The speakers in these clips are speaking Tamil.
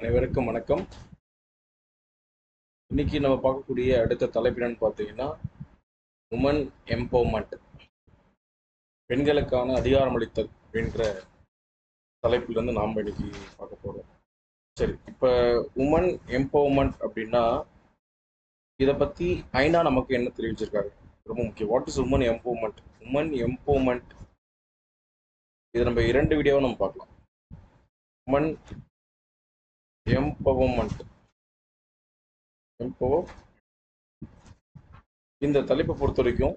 அனைவருக்கும் வணக்கம். இன்னைக்கு நம்ம பார்க்கக்கூடிய அடுத்த தலைப்பினு பார்த்தீங்கன்னா உமன் எம்பவர்மெண்ட் பெண்களுக்கான அதிகாரமளித்தல் அப்படின்ற தலைப்புல இருந்து நாம் இன்னைக்கு பார்க்க போறோம். சரி இப்போ உமன் எம்பவர்மெண்ட் அப்படின்னா இதை பத்தி ஐநா நமக்கு என்ன தெரிவிச்சிருக்காங்க ரொம்ப முக்கியம். What is women empowerment women empowerment இது நம்ம இரண்டு வீடியோவை நம்ம பார்க்கலாம். உமன் எம்பவர்மெண்ட் எம்பவர் இந்த தலைப்பை பொறுத்த வரைக்கும்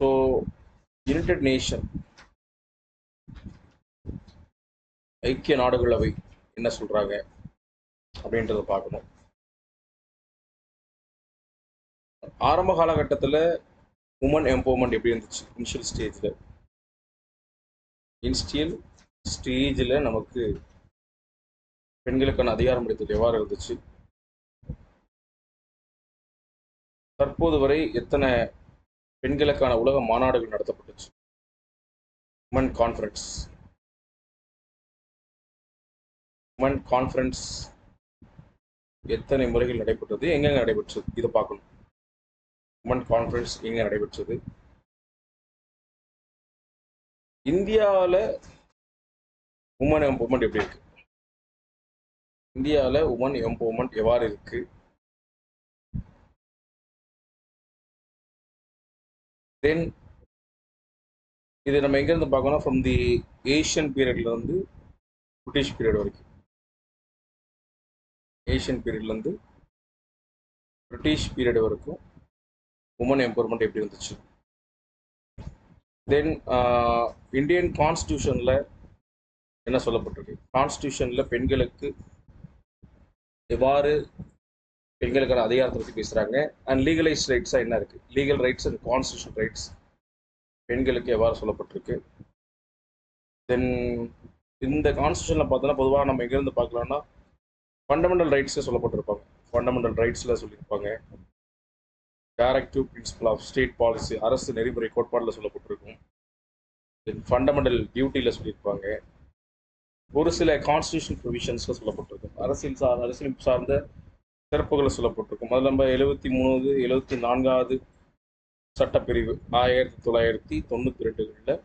ஸோ யுனைடெட் நேஷன் ஐக்கிய நாடுகளவை என்ன சொல்கிறாங்க அப்படின்றத பார்க்கணும். ஆரம்ப காலகட்டத்தில் உமன் எம்பவர்மெண்ட் எப்படி இருந்துச்சு? இனிஷியல் ஸ்டேஜில் இன்ஸ்டியல் ஸ்டேஜில் நமக்கு பெண்களுக்கான அதிகாரம் அளித்தது எவ்வாறு இருந்துச்சு? தற்போது வரை எத்தனை பெண்களுக்கான உலக மாநாடுகள் நடத்தப்பட்டுச்சு? உமன் கான்ஃபரன்ஸ் உமன் கான்ஃபரன்ஸ் எத்தனை முறைகள் நடைபெற்றது? எங்கெங்க நடைபெற்றது? இதை பார்க்கணும். உமன் கான்ஃபரன்ஸ் எங்க நடைபெற்றது? இந்தியாவில் உமன் எம்பவர்மெண்ட் எப்படி இருக்கு? இந்தியாவில் உமன் எம்பவர்மெண்ட் எவ்வாறு இருக்கு? தென் இது நம்ம எங்கேருந்து பார்க்கணும் ஃப்ரம் தி ஏஷியன் பீரியட்லேருந்து பிரிட்டிஷ் பீரியட் வரைக்கும். ஏஷியன் பீரியட்லேருந்து பிரிட்டிஷ் பீரியட் வரைக்கும் உமன் எம்பவர்மெண்ட் எப்படி இருந்துச்சு? தென் இந்தியன் கான்ஸ்டியூஷனில் என்ன சொல்லப்பட்டிருக்கு? கான்ஸ்டியூஷனில் பெண்களுக்கு எவ்வாறு பெண்களுக்கான அதிகாரத்தை பற்றி பேசுகிறாங்க அண்ட் லீகலைஸ் ரைட்ஸாக என்ன இருக்குது legal rights and constitution rights பெண்களுக்கு எவ்வாறு சொல்லப்பட்டிருக்கு? தென் இந்த கான்ஸ்டியூஷனில் பார்த்தோன்னா பொதுவாக நம்ம எங்கேருந்து பார்க்கலாம்னா ஃபண்டமெண்டல் ரைட்ஸில் சொல்லப்பட்டிருப்பாங்க. ஃபண்டமெண்டல் ரைட்ஸில் சொல்லியிருப்பாங்க. Directive principle of state policy அரசு நெறிமுறை கோட்பாடில் சொல்லப்பட்டிருக்கும். தென் ஃபண்டமெண்டல் டியூட்டியில் சொல்லியிருப்பாங்க. ஒரு சில கான்ஸ்டியூஷன் ப்ரொவிஷன்ஸில் சொல்லப்பட்டிருக்கும். அரசியல் சார் அரசியல் சார்ந்த சிறப்புகளை சொல்லப்பட்டிருக்கும். அதில் நம்ம எழுபத்தி மூணு எழுபத்தி நான்காவது சட்டப்பிரிவு ஆயிரத்தி தொள்ளாயிரத்தி தொண்ணூற்றி ரெண்டுகளில்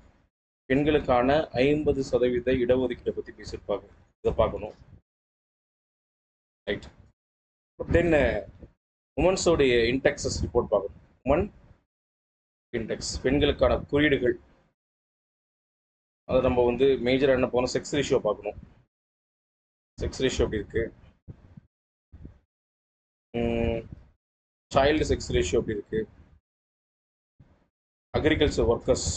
பெண்களுக்கான ஐம்பது சதவீத இடஒதுக்கீடை பற்றி பேசியிருப்பாங்க. இதை பார்க்கணும். ரைட் தென் உமன்ஸோடைய இன்டெக்ஸஸ் ரிப்போர்ட் பார்க்கணும். உமன் இன்டெக்ஸ் பெண்களுக்கான குறியீடுகள் அது நம்ம வந்து மேஜராக என்ன போகணும் செக்ஸ் ரேஷியோ பார்க்கணும். செக்ஸ் ரேஷியோ எப்படி இருக்கு? சைல்டு செக்ஸ் ரேஷியோ எப்படி இருக்கு? அக்ரிகல்ச்சர் ஒர்க்கர்ஸ்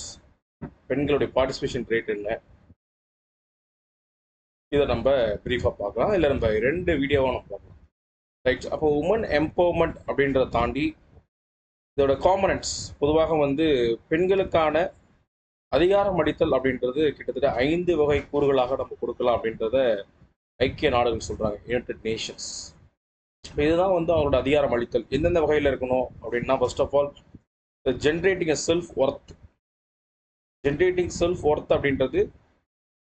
பெண்களுடைய பார்ட்டிசிபேஷன் ரேட் என்ன? இதை நம்ம ப்ரீஃபாக பார்க்கலாம். இல்லை நம்ம ரெண்டு வீடியோவாக நம்ம பார்க்கலாம். ரைட் அப்போ உமன் எம்பவர்மெண்ட் அப்படின்றத தாண்டி இதோட காம்பனன்ட்ஸ் பொதுவாக வந்து பெண்களுக்கான அதிகாரம் அளித்தல் அப்படின்றது கிட்டத்தட்ட ஐந்து வகை கூறுகளாக நம்ம கொடுக்கலாம் அப்படின்றத ஐக்கிய நாடுகள் சொல்கிறாங்க யுனைடெட் நேஷன்ஸ் இப்போ இதுதான் வந்து அவங்களோட அதிகாரம் அளித்தல். எந்தெந்த வகையில் இருக்கணும் அப்படின்னா first of all generating uh self worth generating self worth அப்படின்றது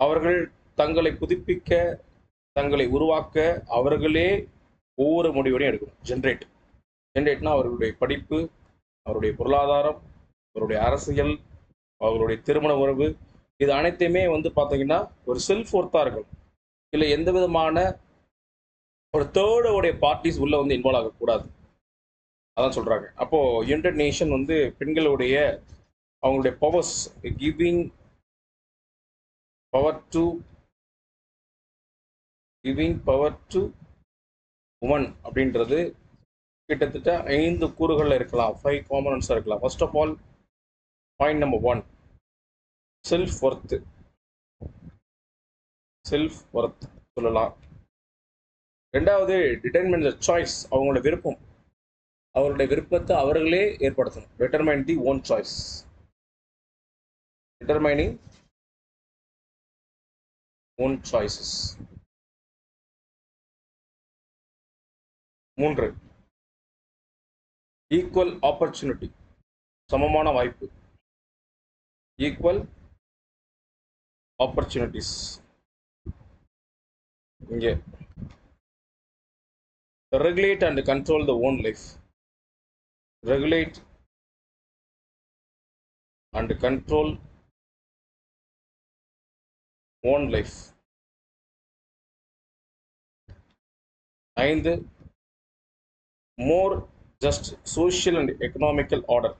அவர்கள் தங்களை புதுப்பிக்க தங்களை உருவாக்க அவர்களே ஒவ்வொரு முடிவுடையும் எடுக்கணும். ஜென்ரேட் ஜென்ரேட்னா அவர்களுடைய படிப்பு அவருடைய பொருளாதாரம் அவருடைய அரசியல் அவர்களுடைய திருமண உறவு இது அனைத்தையுமே வந்து பார்த்தீங்கன்னா ஒரு செல்ஃப் ஒர்த்தாக இருக்கணும். இல்லை எந்த விதமான ஒரு தேர்டோடைய பார்ட்டிஸ் உள்ள வந்து இன்வால்வ் ஆகக்கூடாது. அதான் சொல்றாங்க. அப்போ யுனைடெட் நேஷன் வந்து பெண்களுடைய அவங்களுடைய powers giving power to giving power to women அப்படின்றது கிட்டத்தட்ட ஐந்து கூறுகளில் இருக்கலாம். ஃபைவ் காம்பனன்ஸாக இருக்கலாம். First of all point number one self worth self worth சொல்லலாம். ரெண்டாவது டிட்டர்மெண்ட் சாய்ஸ் அவங்களோட விருப்பம். அவருடைய விருப்பத்தை அவர்களே ஏற்படுத்தணும். Determine the own choice determining own choices மூன்று. ஈக்குவல் ஆப்பர்ச்சுனிட்டி சமமான வாய்ப்பு. ஈக்குவல் ஆப்பர்ச்சுனிட்டிஸ் இங்கே. Regulate and control the own life regulate and control own life ஐந்து more just social and economical order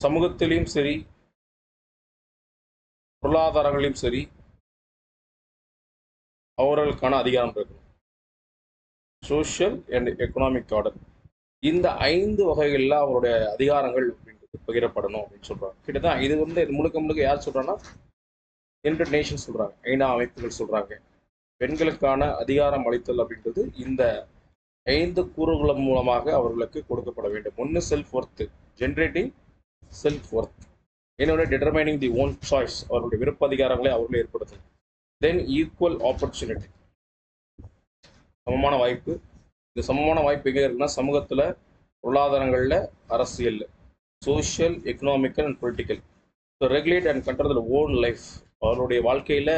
சமூகத்திலையும் சரி பொருளாதாரங்களையும் சரி அவர்களுக்கான அதிகாரம் இருக்கணும் சோஷியல் அண்ட் எக்கனாமிக் ஆர்டர் இந்த ஐந்து வகைகளில் அவருடைய அதிகாரங்கள் அப்படின்றது பகிரப்படணும் அப்படின்னு சொல்கிறாங்க கிட்டத்தான் இது வந்து இது முழுக்க முழுக்க யார் சொல்கிறாங்கன்னா யுனைடெட் நேஷன் சொல்கிறாங்க ஐநா அமைப்புகள் சொல்கிறாங்க பெண்களுக்கான அதிகாரம் அளித்தல் அப்படின்றது இந்த ஐந்து கூறுகள் மூலமாக அவர்களுக்கு கொடுக்கப்பட வேண்டும். ஒன்று self worth generating self worth என்னோட டிட்டர்மைனிங் தி ஓன் சாய்ஸ் அவர்களுடைய விருப்ப அதிகாரங்களை அவர்களே ஏற்படுத்தும் தென் ஈக்குவல் ஆப்பர்ச்சுனிட்டி சமமான வாய்ப்பு. இந்த சமமான வாய்ப்பு எங்கே இருக்குன்னா சமூகத்தில் பொருளாதாரங்களில் அரசியல் social economical and political so regulate and control own life அவருடைய வாழ்க்கையில்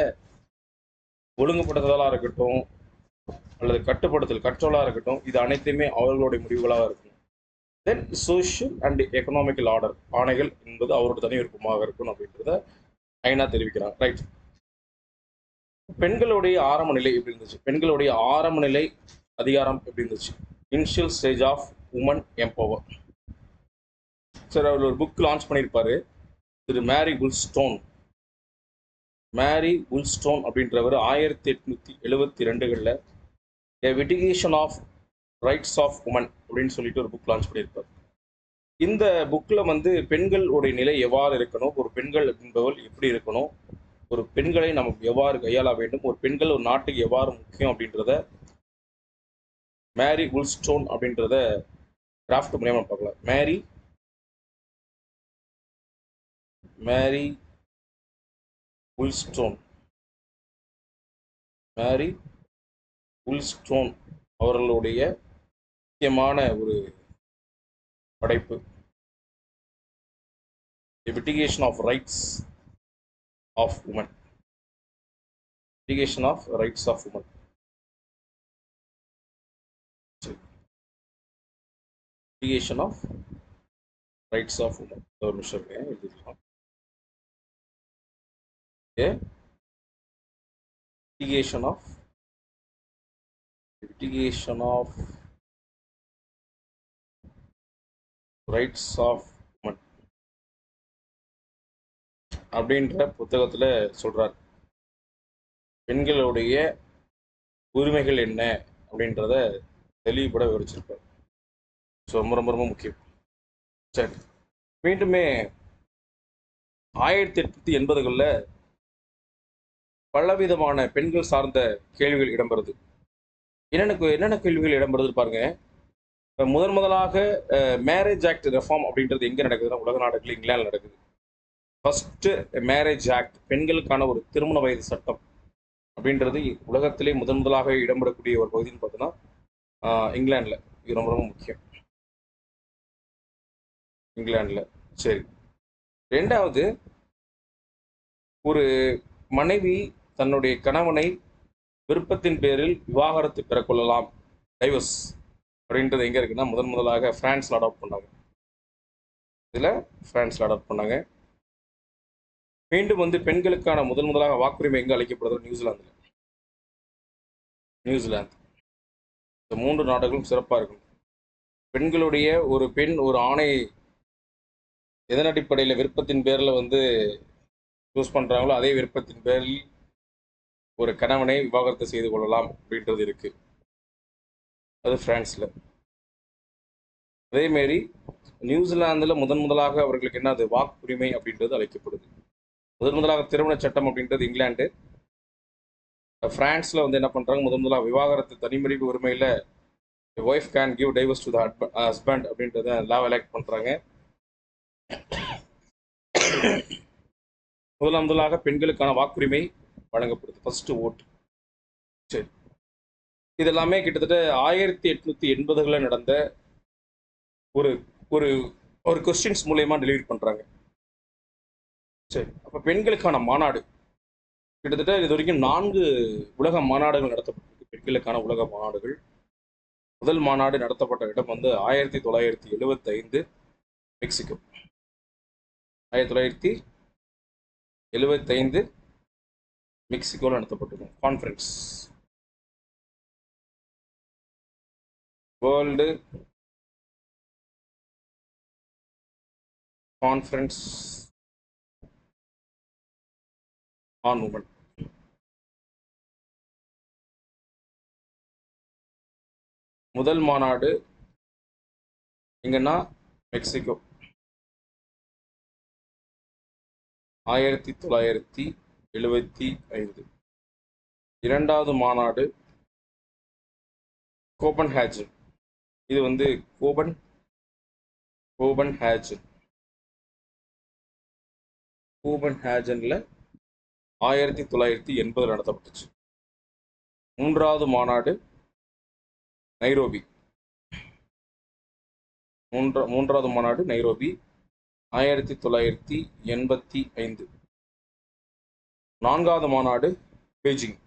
ஒழுங்குபடுத்துதலாக இருக்கட்டும் அல்லது கட்டுப்படுத்தல் கண்ட்ரோலாக இருக்கட்டும் இது அனைத்துமே அவர்களுடைய முடிவுகளாக இருக்கும். Then social and economical order ஆணைகள் என்பது அவரோட தனி விருப்பமாக இருக்கும் அப்படின்றத ஐநா தெரிவிக்கிறாங்க ரைட் பெண்களுடைய ஆரம்ப நிலை எப்படி இருந்துச்சு? பெண்களுடைய ஆரம்ப நிலை அதிகாரம் எப்படி இருந்துச்சு? Initial stage of women empower sir அவர் ஒரு புக் லான்ச் பண்ணியிருப்பாரு. திரு மேரி குல்ஸ்டோன் மேரி உல்ஸ்டோன் அப்படின்றவர் ஆயிரத்தி எட்நூத்தி எழுபத்தி ரெண்டுகளில் a vindication of rights of women அப்படின்னு சொல்லிட்டு ஒரு புக் லான்ச் பண்ணியிருப்பார். இந்த புக்கில் வந்து பெண்களுடைய நிலை எவ்வாறு இருக்கணும் ஒரு பெண்கள் என்பவள் எப்படி இருக்கணும் ஒரு பெண்களை நம்ம எவ்வாறு கையாள வேண்டும் ஒரு பெண்கள் ஒரு நாட்டுக்கு எவ்வாறு முக்கியம் அப்படின்றத மேரி உல்ஸ்டோன் அப்படின்றத கிராஃப்ட் மூலியமாக பார்க்கலாம். மேரி மேரி உல்ஸ்டோன் மேரி உல்ஸ்டோன் அவர்களுடைய முக்கியமான ஒரு படைப்பு. Vindication of rights of women vindication of rights of women vindication of rights of women ஒரு நிமிஷம் இருங்க, எழுதிக்கலாம் okay vindication of litigation of rights of man அப்படின்ற புத்தகத்துல சொல்றார். பெண்களுடைய உரிமைகள் என்ன அப்படின்றத தெளிவுபட விவரிச்சிருப்பார். ஸோ ரொம்ப ரொம்ப ரொம்ப முக்கியம். சரி. மீண்டுமே ஆயிரத்தி எட்நூத்தி எண்பதுகளில் பலவிதமான பெண்கள் சார்ந்த கேள்விகள் இடம்பெறுது. என்னென்ன என்னென்ன கேள்விகள் இடம்பெறுது பாருங்க. முதன் முதலாக மேரேஜ் ஆக்ட் ரெஃபார்ம் அப்படின்றது எங்கே நடக்குதுன்னா உலக நாடுகள் இங்கிலாந்து நடக்குது. ஃபஸ்ட்டு மேரேஜ் ஆக்ட் பெண்களுக்கான ஒரு திருமண வயது சட்டம் அப்படின்றது உலகத்திலே முதன் முதலாக இடம்பெறக்கூடிய ஒரு பகுதின்னு பார்த்தோன்னா இங்கிலாண்டில் இது ரொம்ப ரொம்ப முக்கியம். இங்கிலாண்டில் சரி. ரெண்டாவது ஒரு மனைவி தன்னுடைய கணவனை விருப்பத்தின் பேரில் விவாகரத்து பெறக்கொள்ளலாம் டைவர்ஸ் அப்படின்றது எங்கே இருக்குன்னா முதன் முதலாக ஃப்ரான்ஸில் அடாப்ட் பண்ணாங்க. இதில் ஃப்ரான்ஸில் அடாப்ட் பண்ணாங்க. மீண்டும் வந்து பெண்களுக்கான முதன் முதலாக வாக்குரிமை எங்கே அளிக்கப்படுது? நியூசிலாந்தில். நியூசிலாந்து. இந்த மூன்று நாடுகளும் சிறப்பாக இருக்கும். பெண்களுடைய ஒரு பெண் ஒரு ஆணை எதன் அடிப்படையில் விருப்பத்தின் பேரில் வந்து சூஸ் பண்ணுறாங்களோ அதே விருப்பத்தின் பேரில் ஒரு கணவனை விவாகரத்து செய்து கொள்ளலாம் அப்படின்றது இருக்குது அது ஃப்ரான்ஸில். அதேமாரி நியூசிலாந்தில் முதன் முதலாக அவர்களுக்கு என்ன அது வாக்குரிமை அப்படின்றது அழைக்கப்படுது முதன் முதலாக திருமண சட்டம் அப்படின்றது இங்கிலாந்து. ஃப்ரான்ஸில் வந்து என்ன பண்ணுறாங்க முதன் முதலாக விவாகரத்து தனிமறிவு உரிமையில் wife can give divorce to the husband அப்படின்றத லாவ் எலெக்ட் பண்ணுறாங்க முதலாம் முதலாக பெண்களுக்கான வாக்குரிமை வழங்கப்படுது. ஃபர்ஸ்ட் ஓட்டு சரி. இதெல்லாமே கிட்டத்தட்ட ஆயிரத்தி எட்நூத்தி எண்பதுகளில் நடந்த ஒரு ஒரு ஒரு கொஸ்டின்ஸ் மூலயமா டெலிவரி பண்ணுறாங்க சரி அப்போ பெண்களுக்கான மாநாடு. கிட்டத்தட்ட இது வரைக்கும் நான்கு உலக மாநாடுகள் நடத்தப்பட்டிருக்கு. பெண்களுக்கான உலக மாநாடுகள். முதல் மாநாடு நடத்தப்பட்ட இடம் வந்து ஆயிரத்தி தொள்ளாயிரத்தி எழுபத்தி ஐந்து மெக்சிகோ. ஆயிரத்தி தொள்ளாயிரத்தி எழுபத்தைந்து மெக்சிகோவில் நடத்தப்பட்டிருக்கும். Conference world conference on women. முதல் மாநாடு எங்கன்னா மெக்சிகோ. ஆயிரத்தி தொள்ளாயிரத்தி எழுபத்தி ஐந்து. இரண்டாவது மாநாடு கோபன்ஹேஜன். இது வந்து கோபன் கோபன் ஹேஜன் கோபன் ஹேஜன்ல ஆயிரத்தி தொள்ளாயிரத்தி எண்பதில் நடத்தப்பட்டுச்சு. மூன்றாவது மாநாடு நைரோபி. மூன்றா மூன்றாவது மாநாடு நைரோபி ஆயிரத்தி தொள்ளாயிரத்தி எண்பத்தி ஐந்து. நான்காவது மாநாடு பெய்ஜிங்.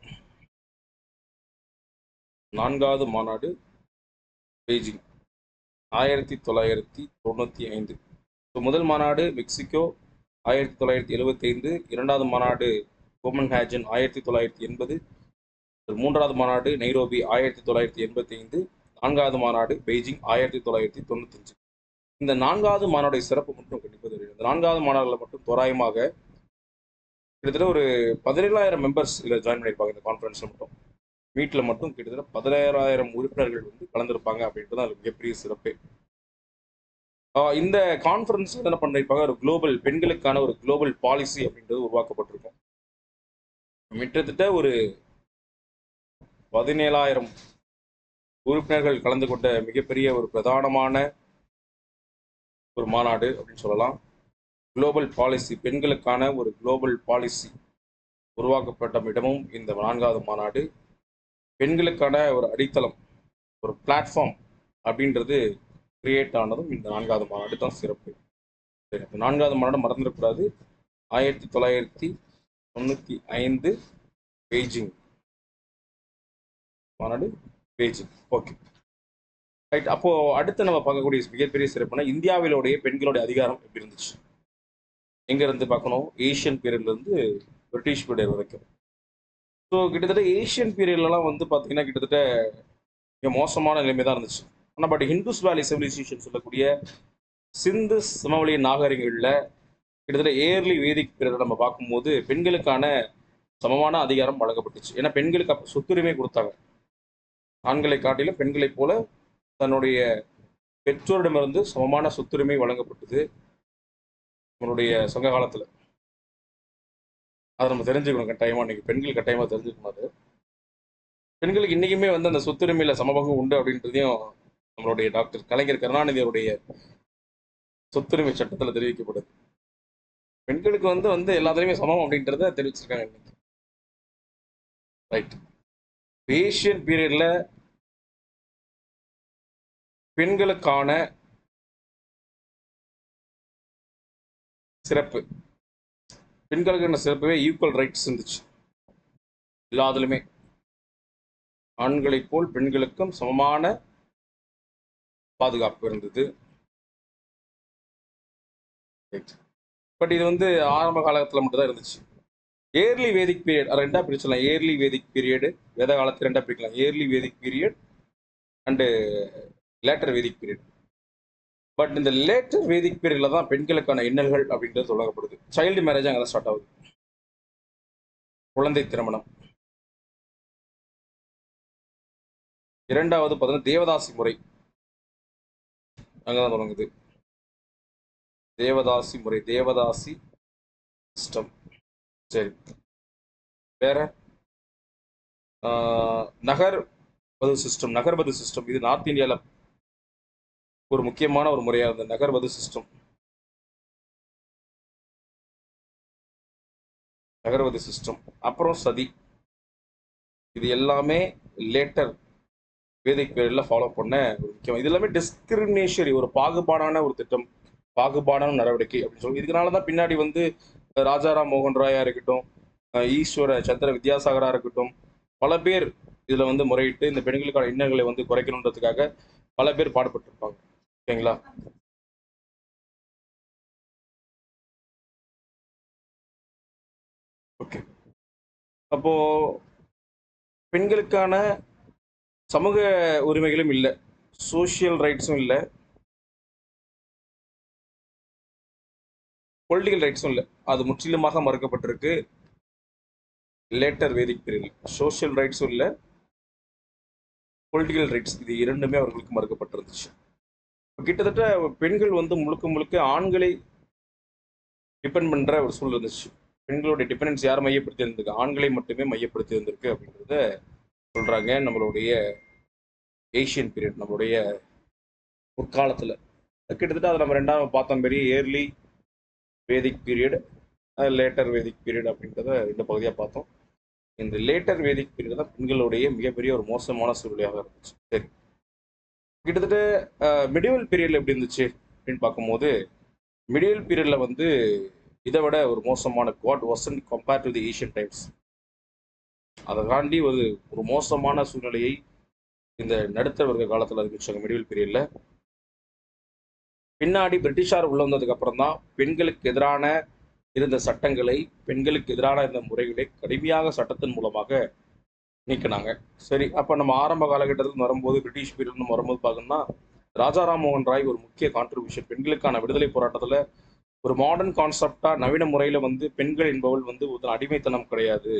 நான்காவது மாநாடு பெய்ஜிங். ஆயிரத்தி தொள்ளாயிரத்தி தொண்ணூற்றி ஐந்து. ஸோ முதல் மாநாடு மெக்சிகோ ஆயிரத்தி தொள்ளாயிரத்தி எழுபத்தி ஐந்து. இரண்டாவது மாநாடு கோமன்ஹேஜன் ஆயிரத்தி தொள்ளாயிரத்தி எண்பது. மூன்றாவது மாநாடு நைரோபி ஆயிரத்தி தொள்ளாயிரத்தி எண்பத்தி ஐந்து. நான்காவது மாநாடு பெய்ஜிங் ஆயிரத்தி தொள்ளாயிரத்தி தொண்ணூத்தஞ்சு. இந்த நான்காவது மாநாடு சிறப்பு மட்டும் கண்டிப்பாக தெரியும் இந்த நான்காவது மாநாடுல மட்டும் தோராயமாக கிட்டத்தட்ட ஒரு பதினேழாயிரம் மெம்பர்ஸ் இதில் ஜாயின் பண்ணியிருப்பாங்க இந்த கான்ஃபரன்ஸில் மட்டும். மீட்டில் மட்டும் கிட்டத்தட்ட பதினேழாயிரம் உறுப்பினர்கள் வந்து கலந்துருப்பாங்க அப்படின்றது தான் அது மிகப்பெரிய சிறப்பு. இந்த கான்ஃபரன்ஸ் என்ன பண்ணிருப்பாங்க? ஒரு குளோபல் பெண்களுக்கான ஒரு குளோபல் பாலிசி அப்படின்றது உருவாக்கப்பட்டிருக்கும் கிட்டத்தட்ட ஒரு பதினேழாயிரம் உறுப்பினர்கள் கலந்து கொண்ட மிகப்பெரிய ஒரு பிரதானமான ஒரு மாநாடு அப்படின்னு சொல்லலாம். குளோபல் பாலிசி பெண்களுக்கான ஒரு குளோபல் பாலிசி உருவாக்கப்பட்ட இடமும் இந்த நான்காவது மாநாடு. பெண்களுக்கான ஒரு அடித்தளம் ஒரு பிளாட்ஃபார்ம் அப்படின்றது கிரியேட் ஆனதும் இந்த நான்காவது மாநாடு தான் சிறப்பு. சரி அப்போ நான்காவது மாநாடு மறந்துடக்கூடாது ஆயிரத்தி தொள்ளாயிரத்தி தொண்ணூற்றி ஐந்து பெய்ஜிங் மாநாடு பெய்ஜிங். ஓகே. ரைட் அப்போது அடுத்து நம்ம பார்க்கக்கூடிய மிகப்பெரிய சிறப்புனா இந்தியாவிலுடைய பெண்களுடைய அதிகாரம் எப்படி இருந்துச்சு? எங்கேருந்து பார்க்கணும்? ஏஷியன் பீரியட்லேருந்து பிரிட்டிஷ் பீரியட் வரைக்கும். ஸோ கிட்டத்தட்ட ஏஷியன் பீரியட்லலாம் வந்து பார்த்தீங்கன்னா கிட்டத்தட்ட மிக மோசமான நிலைமை தான் இருந்துச்சு. ஆனால் பட் ஹிந்துஸ் வேலி சிவிலைசேஷன் சொல்லக்கூடிய சிந்து சமவெளி நாகரிகங்களில் கிட்டத்தட்ட ஏர்லி வேதிக் பீரியட் நம்ம பார்க்கும்போது பெண்களுக்கான சமமான அதிகாரம் வழங்கப்பட்டுச்சு. ஏன்னா பெண்களுக்கு அப்போ சொத்துரிமை கொடுத்தாங்க. ஆண்களை காட்டிலும் பெண்களைப் போல தன்னுடைய பெற்றோரிடமிருந்து சமமான சொத்துரிமை வழங்கப்பட்டது நம்மளுடைய சங்க காலத்தில். அதை நம்ம தெரிஞ்சுக்கணும் கட்டாயமாக இன்னைக்கு பெண்கள் கட்டாயமாக தெரிஞ்சுக்கணும் அது. பெண்களுக்கு இன்றைக்குமே வந்து அந்த சொத்துரிமையில் சமபங்கு உண்டு அப்படின்றதையும் நம்மளுடைய டாக்டர் கலைஞர் கருணாநிதி அவருடைய சொத்துரிமை சட்டத்தில் தெரிவிக்கப்படுது. பெண்களுக்கு வந்து வந்து எல்லாத்துலேயுமே சமம் அப்படின்றத தெரிவிச்சிருக்காங்க இன்னைக்கு. ரைட் ஏஷியன் பீரியட்ல பெண்களுக்கான சிறப்பு. பெண்களுக்கான சிறப்புவே ஈக்குவல் ரைட்ஸ் இருந்துச்சு. எல்லாத்துலேயுமே ஆண்களைப் போல் பெண்களுக்கும் சமமான பாதுகாப்பு இருந்தது. பட் இது வந்து ஆரம்ப காலத்தில் மட்டும்தான் இருந்துச்சு. ஏர்லி வேதிக் பீரியட் ரெண்டாக பிரிச்சலாம் ஏர்லி வேதிக் பீரியடு வேத காலத்தில் ரெண்டாக பிரிக்கலாம். Early Vedic period and later Vedic period but இந்த லேட்டர் வேதிக் பீரியடில் தான் பெண்களுக்கான இன்னல்கள் அப்படின்றது உலகப்படுது. சைல்டு மேரேஜ் அங்கே தான் ஸ்டார்ட் ஆகுது. குழந்தை திருமணம். இரண்டாவது பார்த்தீங்கன்னா தேவதாசி முறை. அங்கதான் தொடங்குது. தேவதாசி முறை தேவதாசி சிஸ்டம். சரி. வேற? ஆஹ், நகர் பது சிஸ்டம் நகர்பது சிஸ்டம். இது நார்த் இந்தியாவில் ஒரு முக்கியமான ஒரு முறையாக இருந்தது நகர்வது சிஸ்டம் நகர்வது சிஸ்டம் அப்புறம் சதி. இது எல்லாமே லேட்டர் வேதிக் பேரில் ஃபாலோ பண்ண ஒரு முக்கியம் இது எல்லாமே டிஸ்கிரிமினேஷரி ஒரு பாகுபாடான ஒரு திட்டம். பாகுபாடான நடவடிக்கை அப்படின்னு சொல்லி இதனால தான் பின்னாடி வந்து ராஜாராம் மோகன் ராயா இருக்கட்டும் ஈஸ்வர சந்திர வித்யாசாகரா இருக்கட்டும் பல பேர் இதில் வந்து முறையிட்டு இந்த பெண்களுக்கான இன்னல்களை வந்து குறைக்கணுன்றதுக்காக பல பேர் பாடுபட்டிருப்பாங்க. ஓகேங்களா? ஓகே. அப்போ பெண்களுக்கான சமூக உரிமைகளும் இல்லை. சோஷியல் ரைட்ஸும் இல்லை. பொலிட்டிக்கல் ரைட்ஸும் இல்லை. அது முற்றிலுமாக மறுக்கப்பட்டிருக்கு. லேட்டர் வேதிக் பிரிவில். சோஷியல் ரைட்ஸும் இல்லை. பொலிட்டிக்கல் ரைட்ஸ் இது இரண்டுமே அவர்களுக்கு மறுக்கப்பட்டிருந்துச்சு. கிட்டத்தட்ட பெண்கள் வந்து முழுக்க முழுக்க ஆண்களை டிபெண்ட் பண்ற ஒரு சூழல் இருந்துச்சு. பெண்களுடைய டிபெண்டன்ஸ் யார் மையப்படுத்தி இருந்திருக்கு? ஆண்களை மட்டுமே மையப்படுத்தி இருந்திருக்கு அப்படின்றத சொல்றாங்க. நம்மளுடைய ஏஷியன் பீரியட் நம்மளுடைய முற்காலத்தில். கிட்டத்தட்ட அதை நம்ம ரெண்டாவது பார்த்தோம் பெரிய early Vedic period later Vedic period அப்படின்றத ரெண்டு பகுதியாக பார்த்தோம். இந்த லேட்டர் வேதிக் பீரியட் தான் பெண்களுடைய மிகப்பெரிய ஒரு மோசமான சூழ்நிலையாக இருந்துச்சு. சரி. கிட்டத்தட்ட மிடிவல் பீரியட்ல எப்படி இருந்துச்சு அப்படின்னு பார்க்கும்போது மிடிவல் பீரியட்ல வந்து இதை விட ஒரு மோசமான காட் Vasan compare to the Asian times அதை தாண்டி ஒரு ஒரு மோசமான சூழ்நிலையை இந்த நடுத்தர வர்க்க காலத்தில் அறிவிச்சாங்க மிடிவல் பீரியட்ல பின்னாடி பிரிட்டிஷார் உள்ள வந்ததுக்கு அப்புறம் தான் பெண்களுக்கு எதிரான இருந்த சட்டங்களை பெண்களுக்கு எதிரான இருந்த முறைகளை கடுமையாக சட்டத்தின் மூலமாக நீக்கினாங்க. சரி அப்போ நம்ம ஆரம்ப காலகட்டத்தில் வரும்போது பிரிட்டிஷ் பீரியட்னு வரும்போது பார்க்கணும்னா ராஜாராம் மோகன் ராய் ஒரு முக்கிய கான்ட்ரிபியூஷன் பெண்களுக்கான விடுதலை போராட்டத்தில் ஒரு மாடர்ன் கான்செப்டாக நவீன முறையில் வந்து பெண்கள் என்பவள் வந்து ஒரு அடிமைத்தனம் கிடையாது.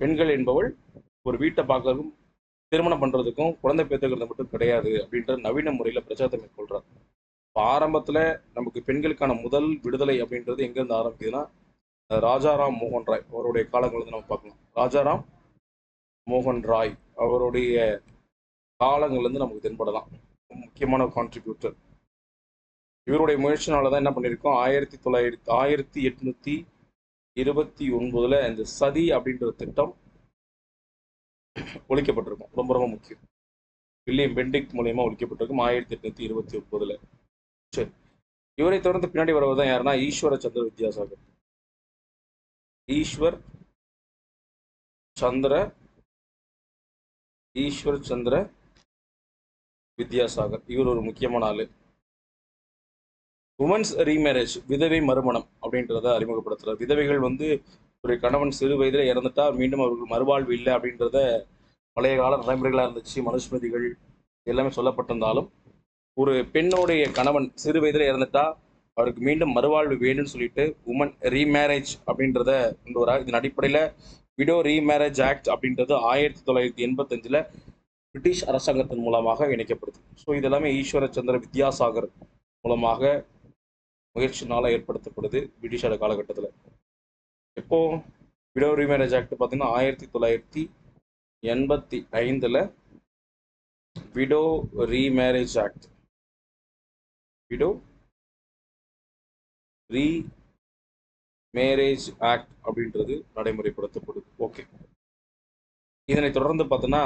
பெண்கள் என்பவள் ஒரு வீட்டை பார்க்கறதுக்கும் திருமணம் பண்ணுறதுக்கும் குழந்தை பெற்றுக்கிறது மட்டும் கிடையாது அப்படின்ற நவீன முறையில் பிரச்சாரத்தை மேற்கொள்கிறார் இப்போ ஆரம்பத்தில் நமக்கு பெண்களுக்கான முதல் விடுதலை அப்படின்றது எங்கேருந்து ஆரம்பிக்குதுன்னா ராஜாராம் மோகன் ராய் அவருடைய காலங்கள் வந்து நம்ம பார்க்கலாம். ராஜாராம் மோகன் ராய் அவருடைய காலங்கள்ல இருந்து நமக்கு தென்படலாம். முக்கியமான கான்ட்ரிபியூட்டர் இவருடைய முயற்சினால தான் என்ன பண்ணியிருக்கோம்? ஆயிரத்தி தொள்ளாயிரத்தி ஆயிரத்தி எட்நூத்தி இருபத்தி ஒன்பதுல இந்த சதி அப்படின்ற திட்டம் ஒழிக்கப்பட்டிருக்கும். ரொம்ப ரொம்ப முக்கியம். வில்லியம் பெண்டிக் மூலியமா ஒழிக்கப்பட்டிருக்கும் ஆயிரத்தி எட்நூத்தி இருபத்தி ஒன்பதுல. சரி. இவரை தொடர்ந்து பின்னாடி வருவது தான் யாருன்னா ஈஸ்வர சந்திர வித்யாசாகர். ஈஸ்வர் சந்திர ஈஸ்வர் சந்திர வித்யாசாகர். இவர் ஒரு முக்கியமான ஆள். உமன்ஸ் ரீமேரேஜ் விதவை மறுமணம் அப்படின்றத அறிமுகப்படுத்துறார். விதவைகள் வந்து ஒரு கணவன் சிறு வயதில் இறந்துட்டா மீண்டும் அவர்கள் மறுவாழ்வு இல்லை அப்படின்றத பழைய கால நடைமுறைகளாக இருந்துச்சு. மனுஸ்மிருதிகள் எல்லாமே சொல்லப்பட்டிருந்தாலும் ஒரு பெண்ணுடைய கணவன் சிறு வயதில் இறந்துட்டா அவருக்கு மீண்டும் மறுவாழ்வு வேணும்னு சொல்லிட்டு உமன் ரீமேரேஜ் அப்படின்றத கொண்டு வரா இதன் அடிப்படையில் விடோ ரீமேரேஜ் ஆக்ட் அப்படின்றது ஆயிரத்தி தொள்ளாயிரத்தி எண்பத்தஞ்சில் பிரிட்டிஷ் அரசாங்கத்தின் மூலமாக இணைக்கப்படுது. ஸோ இதெல்லாமே ஈஸ்வர சந்திர வித்யாசாகர் மூலமாக முயற்சினால் ஏற்படுத்தப்படுது பிரிட்டிஷோட காலகட்டத்தில். இப்போ விடோ ரீமேரேஜ் ஆக்ட் பார்த்தீங்கன்னா ஆயிரத்தி தொள்ளாயிரத்தி எண்பத்தி ஐந்தில் widow remarriage act widow remarriage act அப்படின்றது நடைமுறைப்படுத்தப்படுது. ஓகே இதனை தொடர்ந்து பார்த்தோன்னா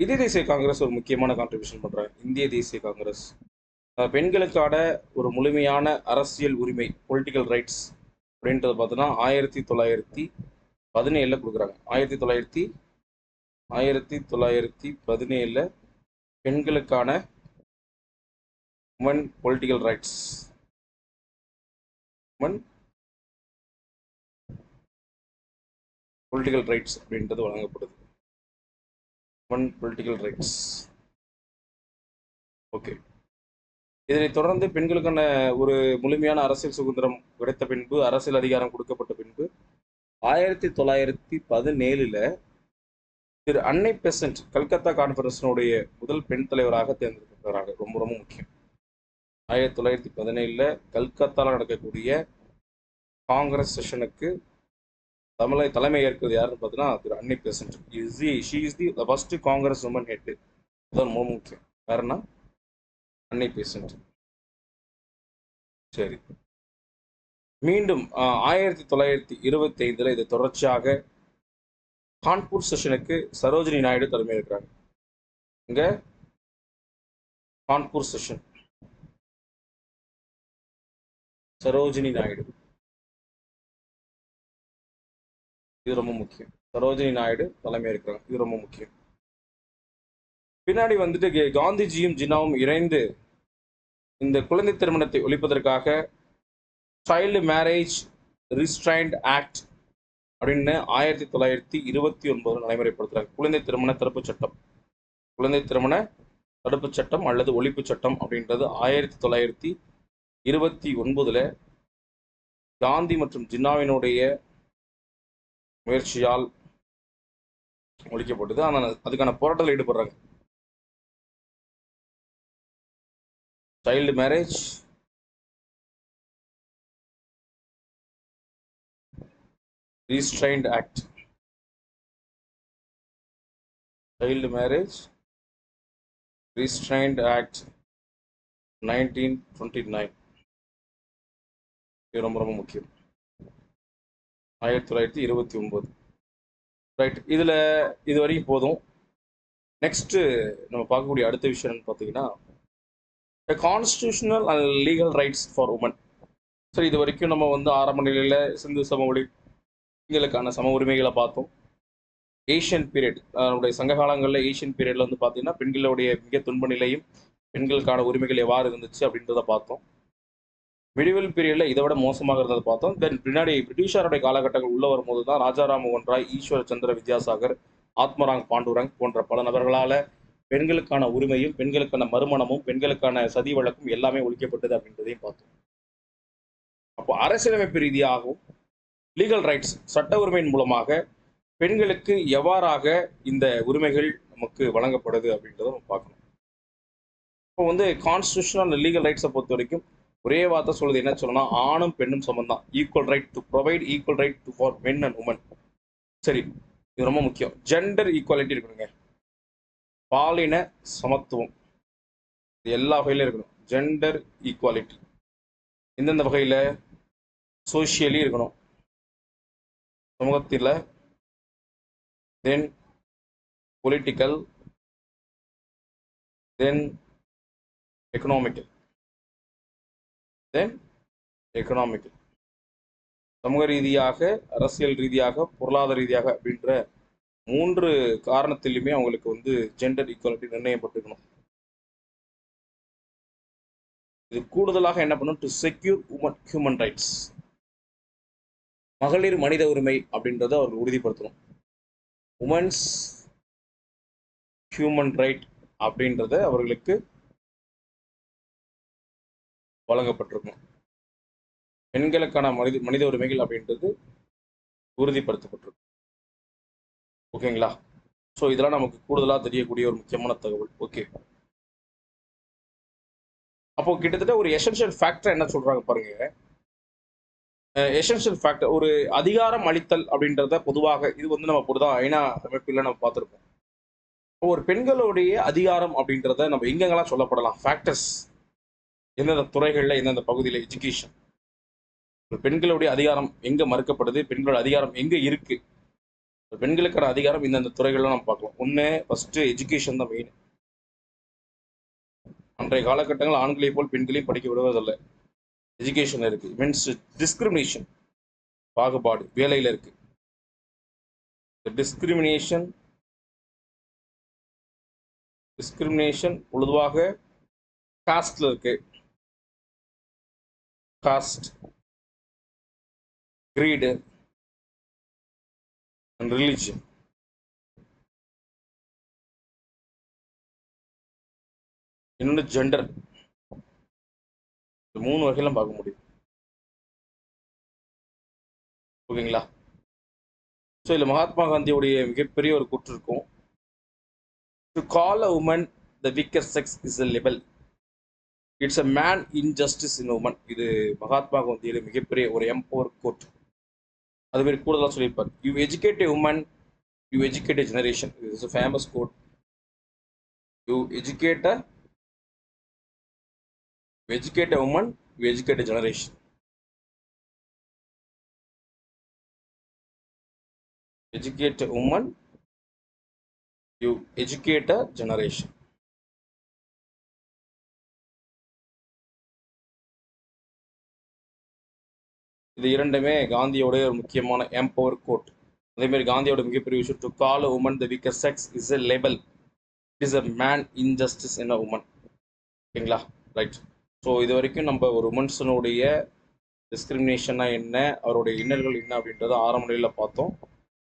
இந்திய தேசிய காங்கிரஸ் ஒரு முக்கியமான கான்ட்ரிபியூஷன் பண்ணுறாங்க இந்திய தேசிய காங்கிரஸ். பெண்களுக்கான ஒரு முழுமையான அரசியல் உரிமை பொலிட்டிக்கல் ரைட்ஸ் அப்படின்றது பார்த்தோன்னா ஆயிரத்தி தொள்ளாயிரத்தி பதினேழில் கொடுக்குறாங்க. ஆயிரத்தி தொள்ளாயிரத்தி ஆயிரத்தி தொள்ளாயிரத்தி பதினேழில் பெண்களுக்கான woman political rights woman political rights அப்படின்றது வழங்கப்படுது. ஒன் பொலிட்டிக்கல் ரைட்ஸ் ஓகே இதனை தொடர்ந்து பெண்களுக்கான ஒரு முழுமையான அரசியல் சுதந்திரம் கிடைத்த பின்பு அரசியல் அதிகாரம் கொடுக்கப்பட்ட பின்பு ஆயிரத்தி தொள்ளாயிரத்தி பதினேழுல திரு அன்னை பெசன்ட் கல்கத்தா கான்ஃபரன்ஸினுடைய முதல் பெண் தலைவராக தேர்ந்தெடுக்கப்படுறாங்க ரொம்ப ரொம்ப முக்கியம். ஆயிரத்தி தொள்ளாயிரத்தி பதினேழுல கல்கத்தாவில் நடக்கக்கூடிய காங்கிரஸ் செஷனுக்கு தமிழை தலைமை ஏற்கிறது யாருன்னு பார்த்தீங்கன்னா திரு Annie Besant is the she is the first Congress woman head அதான் ரொம்ப முக்கியம். வேறனா அன்னை பெசன்ட் சரி. மீண்டும் ஆயிரத்தி தொள்ளாயிரத்தி இருபத்தி ஐந்துல இது தொடர்ச்சியாக கான்பூர் செஷனுக்கு சரோஜினி நாயுடு தலைமை இருக்கிறாங்க இங்க கான்பூர் செஷன். சரோஜினி நாயுடு. இது ரொம்ப முக்கியம். சரோஜினி நாயுடு தலைமை இருக்கிறாங்க இது ரொம்ப முக்கியம். பின்னாடி வந்துட்டு காந்திஜியும் ஜின்னாவும் இணைந்து இந்த குழந்தை திருமணத்தை ஒழிப்பதற்காக சைல்டு மேரேஜ் ரிஸ்ட்ரைண்ட் ஆக்ட் அப்படின்னு ஆயிரத்தி தொள்ளாயிரத்தி இருபத்தி ஒன்பது நடைமுறைப்படுத்துறாங்க. குழந்தை திருமண தடுப்பு சட்டம். குழந்தை திருமண தடுப்புச் சட்டம் அல்லது ஒழிப்புச் சட்டம் அப்படின்றது ஆயிரத்தி தொள்ளாயிரத்தி இருபத்தி ஒன்பதுல காந்தி மற்றும் ஜின்னாவினுடைய முயற்சியால் ஒழிக்கப்பட்டது. ஆனால் அதுக்கான போராட்டத்தில் ஈடுபடுறாங்க. Child marriage restraint act child marriage restraint act nineteen twenty nine இது ரொம்ப ரொம்ப முக்கியம். ஆயிரத்தி தொள்ளாயிரத்தி இருபத்தி ஒம்பது ரைட் இதில் இது வரைக்கும் போதும். நெக்ஸ்ட்டு நம்ம பார்க்கக்கூடிய அடுத்த விஷயம் பார்த்தீங்கன்னா the constitutional and legal rights for woman சரி இது வரைக்கும் நம்ம வந்து ஆரம்ப நிலையில் சிந்து சமவெளி பெண்களுக்கான சம உரிமைகளை பார்த்தோம். ஏஷியன் பீரியட் நம்முடைய சங்க காலங்களில் ஏஷியன் பீரியடில் வந்து பார்த்தீங்கன்னா பெண்களுடைய மிக துன்ப நிலையும் பெண்களுக்கான உரிமைகள் எவ்வாறு இருந்துச்சு அப்படின்றத பார்த்தோம். மிடிவல் பீரியட்ல இதை விட மோசமாக இருந்ததை பார்த்தோம். தென் பின்னாடி பிரிட்டிஷாருடைய காலகட்டங்கள் உள்ள வரும்போது தான் ராஜாராம் மோகன் ராய் ஈஸ்வர சந்திர வித்யாசாகர் ஆத்மராங் பாண்டுரங் போன்ற பல நபர்களால பெண்களுக்கான உரிமையும் பெண்களுக்கான மறுமணமும் பெண்களுக்கான சதி வழக்கும் எல்லாமே ஒழிக்கப்பட்டது அப்படின்றதையும் பார்த்தோம். அப்போ அரசியலமைப்பு ரீதியாகவும் லீகல் ரைட்ஸ் சட்ட உரிமையின் மூலமாக பெண்களுக்கு எவ்வாறாக இந்த உரிமைகள் நமக்கு வழங்கப்படுது அப்படின்றத நம்ம பார்க்கணும். இப்போ வந்து கான்ஸ்டியூஷனல் லீகல் ரைட்ஸை பொறுத்த வரைக்கும் ஒரே வார்த்தை சொல்லுது என்ன சொல்லணும்னா ஆணும் பெண்ணும் சமம் தான் equal right to provide equal right to for men and woman சரி இது ரொம்ப முக்கியம். ஜெண்டர் ஈக்குவாலிட்டி இருக்கணுங்க. பாலின சமத்துவம். இது எல்லா வகையிலும் இருக்கணும். ஜெண்டர் ஈக்குவாலிட்டி எந்தெந்த வகையில் சோஷியலி இருக்கணும். சமூகத்தில் then political then economical then economical சமூக ரீதியாக அரசியல் ரீதியாக பொருளாதார ரீதியாக அப்படின்ற மூன்று காரணத்திலுமே அவங்களுக்கு வந்து ஜெண்டர் ஈக்குவாலிட்டி நிர்ணயப்பட்டுக்கணும் இது கூடுதலாக என்ன பண்ணும்? To secure woman human rights மகளிர் மனித உரிமை அப்படின்றத அவர்கள் உறுதிப்படுத்தணும். உமன்ஸ் ஹியூமன் ரைட் அப்படின்றத அவர்களுக்கு வழங்கப்பட்டிருக்கும். பெண்களுக்கான மனித மனித உரிமைகள் அப்படின்றது உறுதிப்படுத்தப்பட்டிருக்கும். ஓகேங்களா? ஸோ இதெல்லாம் நமக்கு கூடுதலாக தெரியக்கூடிய ஒரு முக்கியமான தகவல். ஓகே. அப்போ கிட்டத்தட்ட ஒரு எசென்ஷியல் ஃபேக்டர் என்ன சொல்றாங்க பாருங்க. எசென்ஷியல் ஃபேக்டர் ஒரு அதிகாரம் அளித்தல் அப்படின்றத பொதுவாக இது வந்து நம்ம பொதுவாக ஐநா அமைப்பில் நம்ம பார்த்துருப்போம் ஒரு பெண்களுடைய அதிகாரம் அப்படின்றத நம்ம எங்கெங்கெல்லாம் சொல்லப்படலாம்? ஃபேக்டர்ஸ் எந்தெந்த துறைகளில் எந்தெந்த பகுதியில் எஜுகேஷன் பெண்களுடைய அதிகாரம் எங்கே மறுக்கப்படுது? பெண்களோட அதிகாரம் எங்கே இருக்குது பெண்களுக்கான அதிகாரம் இந்தந்த துறைகள்லாம் நம்ம பார்க்கலாம். ஒன்று ஃபஸ்ட்டு எஜுகேஷன் தான் மெயின் அன்றைய காலகட்டங்கள் ஆண்களை போல் பெண்களையும் படிக்க விடுவதில்லை. எஜுகேஷன் இருக்குது மீன்ஸ் டிஸ்கிரிமினேஷன் பாகுபாடு வேலையில் இருக்குது டிஸ்கிரிமினேஷன் டிஸ்கிரிமினேஷன் பொதுவாக காஸ்டில் இருக்குது காஸ்ட் கிரீடு அண்ட் ரிலிஜியன் இன்னொன்று ஜெண்டர் மூணு வகையிலும் பார்க்க முடியும். ஓகேங்களா ஸோ இதில் மகாத்மா காந்தியுடைய மிகப்பெரிய ஒரு கூற்று இருக்கும். To call a woman the weaker sex is a level it's a man injustice in woman இது மகாத்மா காந்தியோட மிகப்பெரிய ஒரு எம்பவர் கோட் அது மாதிரி கூடுதலாக சொல்லியிருப்பார். You educate a woman you educate a generation is a famous quote you educate a educate educate a woman you educate a generation. Educate a woman you educate a generation. இது இரண்டுமே காந்தியோடைய ஒரு முக்கியமான எம்பவர் கோட் அதேமாதிரி காந்தியோட மிகப்பெரிய விஷயம் to call woman the weaker sex is a label is a man injustice in a woman ஓகேங்களா? ரைட் ஸோ இது வரைக்கும் நம்ம ஒரு உமன்ஸனுடைய டிஸ்கிரிமினேஷனா என்ன அவருடைய இன்னல்கள் என்ன அப்படின்றத ஆரம்ப நிலையில் பார்த்தோம்.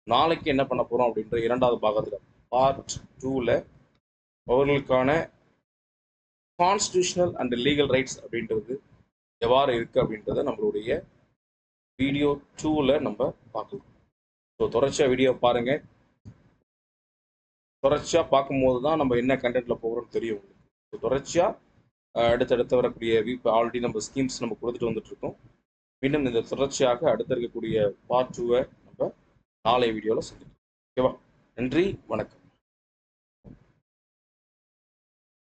நாளைக்கு என்ன பண்ண போகிறோம் அப்படின்ற இரண்டாவது பாகத்தில் பார்ட் டூவில் அவர்களுக்கான கான்ஸ்டியூஷனல் அண்ட் லீகல் ரைட்ஸ் அப்படின்றது எவ்வாறு இருக்குது அப்படின்றத நம்மளுடைய வீடியோ டூவில் நம்ம பார்க்கலாம். ஸோ தொடர்ச்சியாக வீடியோ பாருங்கள் தொடர்ச்சியாக பார்க்கும்போது தான் நம்ம என்ன கண்டென்ட்டில் போகிறோம்னு தெரியும் உங்களுக்கு. ஸோ தொடர்ச்சியாக அடுத்தடுத்து வரக்கூடிய இப்போ ஆல்ரெடி நம்ம ஸ்கீம்ஸ் நம்ம கொடுத்துட்டு வந்துட்டு இருக்கோம். மீண்டும் இந்த தொடர்ச்சியாக அடுத்து இருக்கக்கூடிய பார்ட் டூவை நம்ம நாளை வீடியோவில் சந்திப்போம் ஓகேவா? நன்றி வணக்கம்.